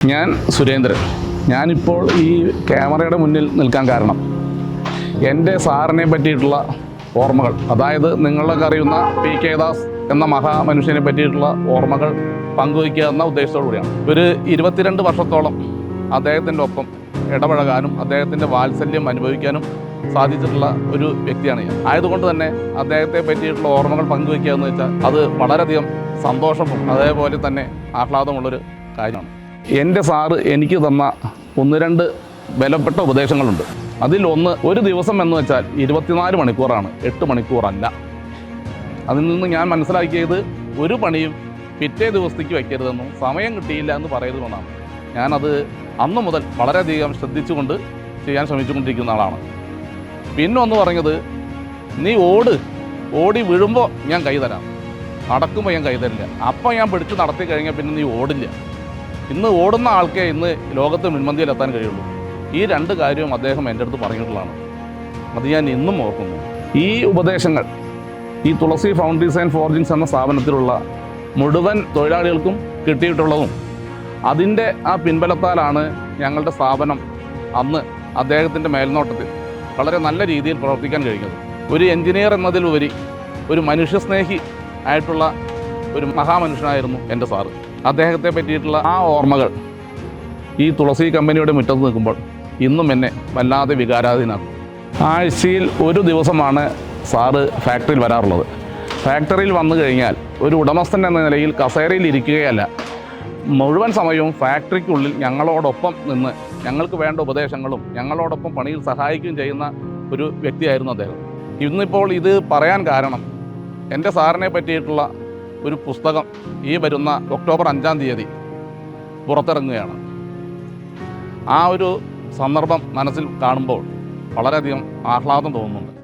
ഞാൻ സുരേന്ദ്രൻ. ഞാനിപ്പോൾ ഈ ക്യാമറയുടെ മുന്നിൽ നിൽക്കാൻ കാരണം എന്റെ സാറിനെ പറ്റിയിട്ടുള്ള ഓർമ്മകൾ അതായത് നിങ്ങളൊക്കെ അറിയുന്ന പി കെ ദാസ് എന്ന മഹാമനുഷ്യനെ പറ്റിയിട്ടുള്ള ഓർമ്മകൾ പങ്കുവയ്ക്കുക എന്ന ഉദ്ദേശത്തോടുകൂടിയാണ് ഒരു ഇരുപത്തിരണ്ട് വർഷത്തോളം അദ്ദേഹത്തിന്റെ ഒപ്പം ഇടപഴകാനും അദ്ദേഹത്തിന്റെ വാത്സല്യം അനുഭവിക്കാനും സാധിച്ചിട്ടുള്ള ഒരു വ്യക്തിയാണ് ഞാൻ. ആയതുകൊണ്ട് തന്നെ അദ്ദേഹത്തെ പറ്റിയിട്ടുള്ള ഓർമ്മകൾ പങ്കുവയ്ക്കുക എന്ന് വെച്ചാൽ അത് വളരെയധികം സന്തോഷവും അതേപോലെ തന്നെ ആഹ്ലാദമുള്ളൊരു കാര്യമാണ്. എന്റെ സാറ് എനിക്ക് തന്ന ഒന്ന് രണ്ട് വിലപ്പെട്ട ഉപദേശങ്ങളുണ്ട്. അതിൽ ഒന്ന് ഒരു ദിവസം എന്ന് വെച്ചാൽ ഇരുപത്തിനാല് മണിക്കൂറാണ്. എട്ട് മണിക്കൂറല്ല. അതിൽ നിന്ന് ഞാൻ മനസ്സിലാക്കിയത് ഒരു പണിയും പിറ്റേ ദിവസത്തേക്ക് വയ്ക്കരുതെന്നും സമയം കിട്ടിയില്ല എന്ന് പറയരുതെന്നാണ് ഞാനത് അന്ന് മുതൽ വളരെയധികം ശ്രദ്ധിച്ചുകൊണ്ട് ചെയ്യാൻ ശ്രമിച്ചുകൊണ്ടിരിക്കുന്ന ആളാണ്. പിന്നെ ഒന്ന് പറഞ്ഞത് നീ ഓട്. ഓടി വീഴുമ്പോൾ ഞാൻ കൈ തരാം. നടക്കുമ്പോൾ ഞാൻ കൈ തരില്ല. അപ്പം ഞാൻ പിടിച്ച് നടത്തി കഴിഞ്ഞാൽ പിന്നെ നീ ഓടില്ല. ഇന്ന് ഓടുന്ന ആൾക്കേ ഇന്ന് ലോകത്ത് മുൻപന്തിയിൽ എത്താൻ കഴിയുള്ളൂ. ഈ രണ്ട് കാര്യവും അദ്ദേഹം എന്റെ അടുത്ത് പറഞ്ഞിട്ടുള്ളതാണ്. അത് ഞാൻ ഇന്നും ഓർക്കുന്നു. ഈ ഉപദേശങ്ങൾ ഈ തുളസി ഫൗണ്ടീസ് ആൻഡ് ഫോർജിങ്സ് എന്ന സ്ഥാപനത്തിലുള്ള മുഴുവൻ തൊഴിലാളികൾക്കും കിട്ടിയിട്ടുള്ളതും അതിന്റെ ആ പിൻബലത്താലാണ് ഞങ്ങളുടെ സ്ഥാപനം അന്ന് അദ്ദേഹത്തിന്റെ മേൽനോട്ടത്തിൽ വളരെ നല്ല രീതിയിൽ പ്രവർത്തിക്കാൻ കഴിഞ്ഞത്. ഒരു എഞ്ചിനീയർ എന്നതിലുപരി ഒരു മനുഷ്യസ്നേഹി ആയിട്ടുള്ള ഒരു മഹാമനുഷ്യനായിരുന്നു എന്റെ സാറ്. അദ്ദേഹത്തെ പറ്റിയിട്ടുള്ള ആ ഓർമ്മകൾ ഈ തുളസി കമ്പനിയുടെ മുറ്റത്ത് നിൽക്കുമ്പോൾ ഇന്നും എന്നെ വല്ലാതെ വികാരാധീനാണ് ആഴ്ചയിൽ ഒരു ദിവസമാണ് സാറ് ഫാക്ടറിയിൽ വരാറുള്ളത്. ഫാക്ടറിയിൽ വന്നു കഴിഞ്ഞാൽ ഒരു ഉടമസ്ഥൻ എന്ന നിലയിൽ കസേരയിൽ ഇരിക്കുകയല്ല. മുഴുവൻ സമയവും ഫാക്ടറിക്കുള്ളിൽ ഞങ്ങളോടൊപ്പം നിന്ന് ഞങ്ങൾക്ക് വേണ്ട ഉപദേശങ്ങളും ഞങ്ങളോടൊപ്പം പണിയിൽ സഹായിക്കുകയും ചെയ്യുന്ന ഒരു വ്യക്തിയായിരുന്നു അദ്ദേഹം. ഇന്നിപ്പോൾ ഇത് പറയാൻ കാരണം എന്റെ സാറിനെ പറ്റിയിട്ടുള്ള ഒരു പുസ്തകം ഈ വരുന്ന ഒക്ടോബർ അഞ്ചാം തീയതി പുറത്തിറങ്ങുകയാണ്. ആ ഒരു സന്ദർഭം മനസ്സിൽ കാണുമ്പോൾ വളരെയധികം ആഹ്ലാദം തോന്നുന്നുണ്ട്.